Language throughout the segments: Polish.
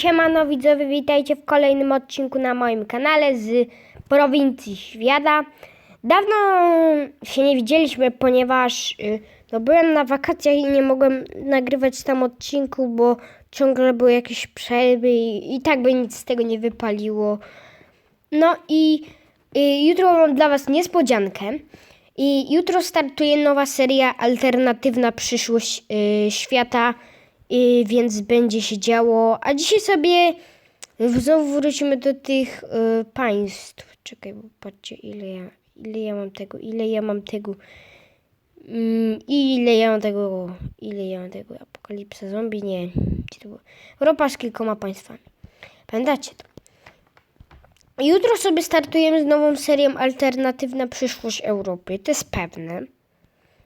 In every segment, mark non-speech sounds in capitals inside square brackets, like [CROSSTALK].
Siemano widzowie, witajcie w kolejnym odcinku na moim kanale z prowincji świata. Dawno się nie widzieliśmy, ponieważ y, no, byłem na wakacjach i nie mogłem nagrywać tam odcinku, bo ciągle były jakieś przerwy i, i tak by nic z tego nie wypaliło. No i y, jutro mam dla Was niespodziankę. I jutro startuje nowa seria Alternatywna przyszłość y, świata, y, więc będzie się działo. A dzisiaj sobie znowu wrócimy do tych y, państw. Czekaj, bo patrzcie ile ja, ile ja mam tego, ile ja mam tego. Mm, ile ja mam tego, ile ja mam tego. Apokalipsa zombie? Nie. Gdzie to było? Europa z kilkoma państwami. Pamiętacie to? Jutro sobie startujemy z nową serią Alternatywna przyszłość Europy. To jest pewne.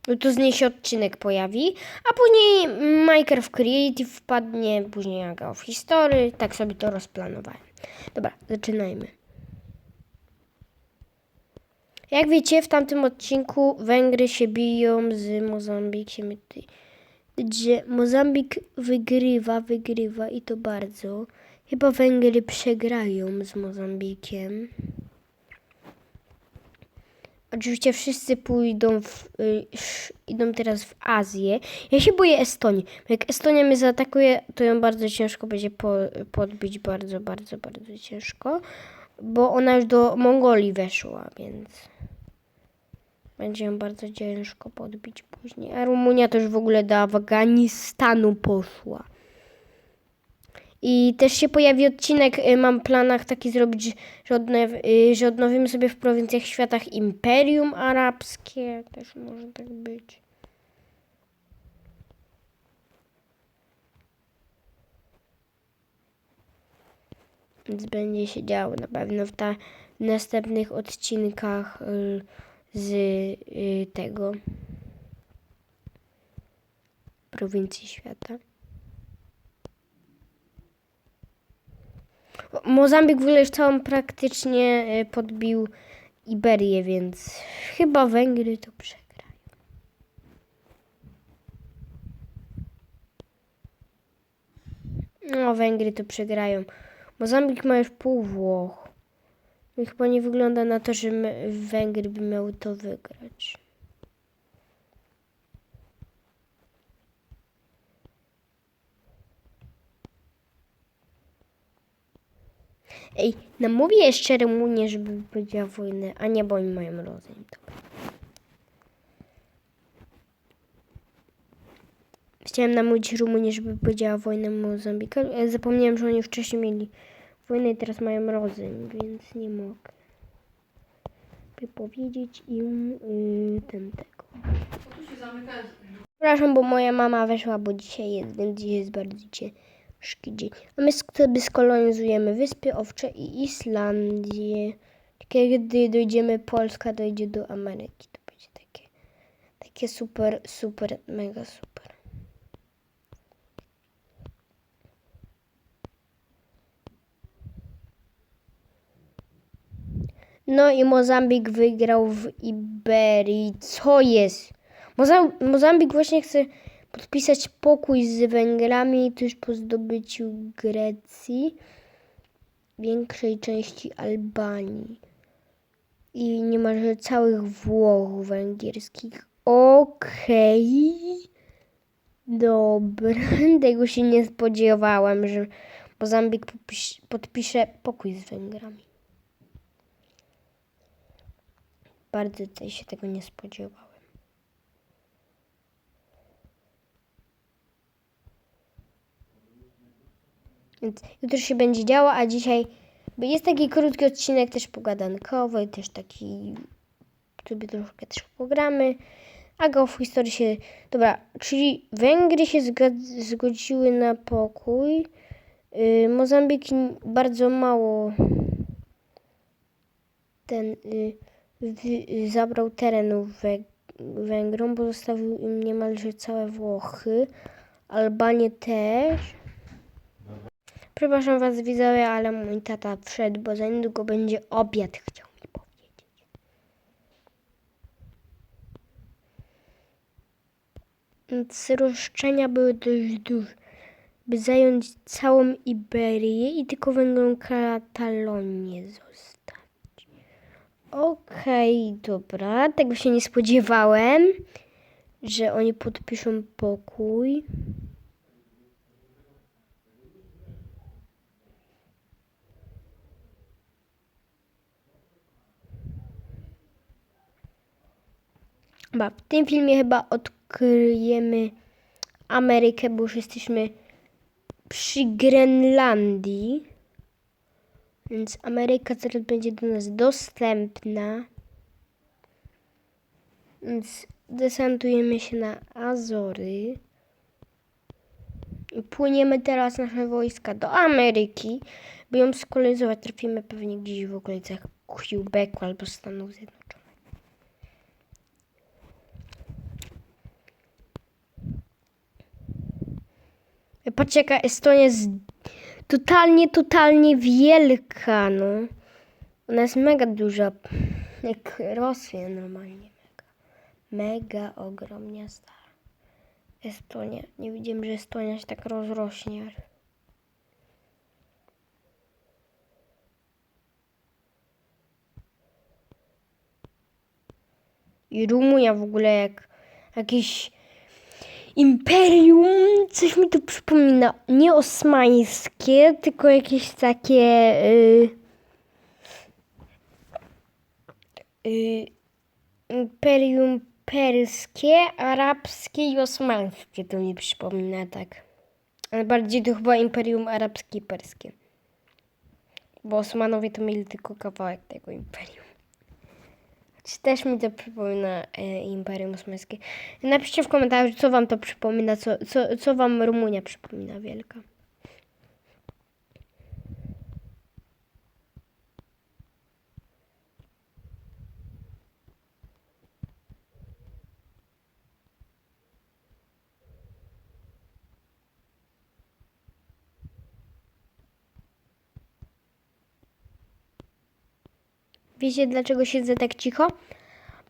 No to z niej się odcinek pojawi, a później Minecraft Creative wpadnie, później Aga of History. Tak sobie to rozplanowałem. Dobra, zaczynajmy. Jak wiecie, w tamtym odcinku Węgry się biją z Mozambikiem, gdzie Mozambik wygrywa, wygrywa i to bardzo. Chyba Węgry przegrają z Mozambikiem. Oczywiście wszyscy pójdą w, y, idą teraz w Azję. Ja się boję Estonii. Jak Estonia mnie zaatakuje, to ją bardzo ciężko będzie po, podbić. Bardzo, bardzo, bardzo ciężko. Bo ona już do Mongolii weszła, więc będzie ją bardzo ciężko podbić później. A Rumunia też w ogóle do Afganistanu poszła. I też się pojawi odcinek, y, mam planach taki zrobić, że, y, że odnowimy sobie w prowincjach światach Imperium Arabskie. Też może tak być. Więc będzie się działo na pewno w, ta, w następnych odcinkach y, z tego prowincji świata. Mozambik w ogóle już całą praktycznie e, podbił Iberię, więc chyba Węgry to przegrają. No, Węgry to przegrają. Mozambik ma już pół Włoch. I chyba nie wygląda na to, że Węgry by miały to wygrać. Ej, namówię jeszcze Rumunię, żeby powiedziała wojnę, a nie, bo oni mają rozejm. Dobra. Chciałem namówić Rumunię, żeby powiedziała wojnę Mozambikowi, ale zapomniałem, że oni wcześniej mieli wojnę i teraz mają rozejm, więc nie mogę powiedzieć im yy, ten tego. Przepraszam, bo moja mama weszła, bo dzisiaj jest, więc dzisiaj jest bardzo ciężki dzień. A my sobie skolonizujemy Wyspy Owcze i Islandię. Kiedy dojdziemy, Polska dojdzie do Ameryki. To będzie takie, takie super, super, mega super. No i Mozambik wygrał w Iberii. Co jest? Mozam Mozambik właśnie chce podpisać pokój z Węgrami tuż po zdobyciu Grecji, większej części Albanii i niemalże całych Włoch węgierskich. Okej. Dobra, [LAUGHS] tego się nie spodziewałam, że Mozambik podpisz- podpisze pokój z Węgrami. Bardzo się tego nie spodziewałem. Więc jutro się będzie działo, a dzisiaj jest taki krótki odcinek też pogadankowy, też taki sobie troszkę też pogramy. A go w historii się... Dobra, czyli Węgry się zgodziły na pokój. Yy, Mozambik bardzo mało ten y, wy- zabrał terenów Wę- Węgrom, bo zostawił im niemalże całe Włochy. Albanię też. Przepraszam was widzowie, ale mój tata wszedł, bo za niedługo będzie obiad chciał mi powiedzieć. Więc roszczenia były dość duże. by zająć całą Iberię i tylko będą Katalonię zostać. Okej, dobra, tego się nie spodziewałem, że oni podpiszą pokój. Chyba w tym filmie chyba odkryjemy Amerykę, bo już jesteśmy przy Grenlandii. Więc Ameryka teraz będzie do nas dostępna. Więc desantujemy się na Azory. I płyniemy teraz nasze wojska do Ameryki, by ją skolonizować. Trafimy pewnie gdzieś w okolicach Quebecu albo Stanów Zjednoczonych. Patrzcie, jaka Estonia jest totalnie, totalnie wielka, no. Ona jest mega duża, jak Rosja normalnie mega. Mega ogromnie stara. Estonia. Nie widziałem, że Estonia się tak rozrośnie. I Rumunia w ogóle jak jakiś imperium. Coś mi tu przypomina. Nie osmańskie, tylko jakieś takie. Y, y, imperium perskie, arabskie i osmańskie. To mi przypomina tak. Ale bardziej to chyba imperium arabskie i perskie. Bo Osmanowie to mieli tylko kawałek tego imperium. Czy też mi to przypomina e, Imperium Osmańskie? Napiszcie w komentarzu, co wam to przypomina, co, co, co wam Rumunia przypomina wielka. Wiecie dlaczego siedzę tak cicho?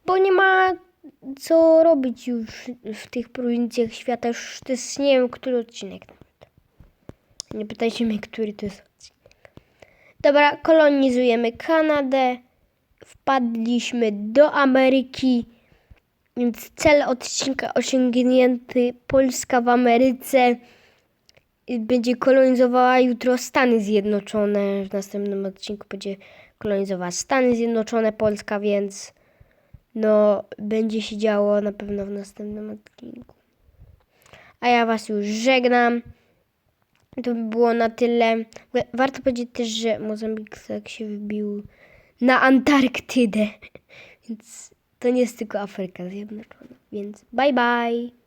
Bo nie ma co robić już w tych prowincjach świata. Już to jest nie wiem, który odcinek. Nie pytajcie mnie, który to jest odcinek. Dobra, kolonizujemy Kanadę. Wpadliśmy do Ameryki. Więc cel odcinka osiągnięty. Polska w Ameryce będzie kolonizowała jutro Stany Zjednoczone. W następnym odcinku będzie kolonizowała Stany Zjednoczone, Polska, więc no będzie się działo na pewno w następnym odcinku. A ja Was już żegnam. To by było na tyle. Warto powiedzieć też, że Mozambik tak się wbił na Antarktydę. [LAUGHS] Więc to nie jest tylko Afryka Zjednoczona. Więc bye bye.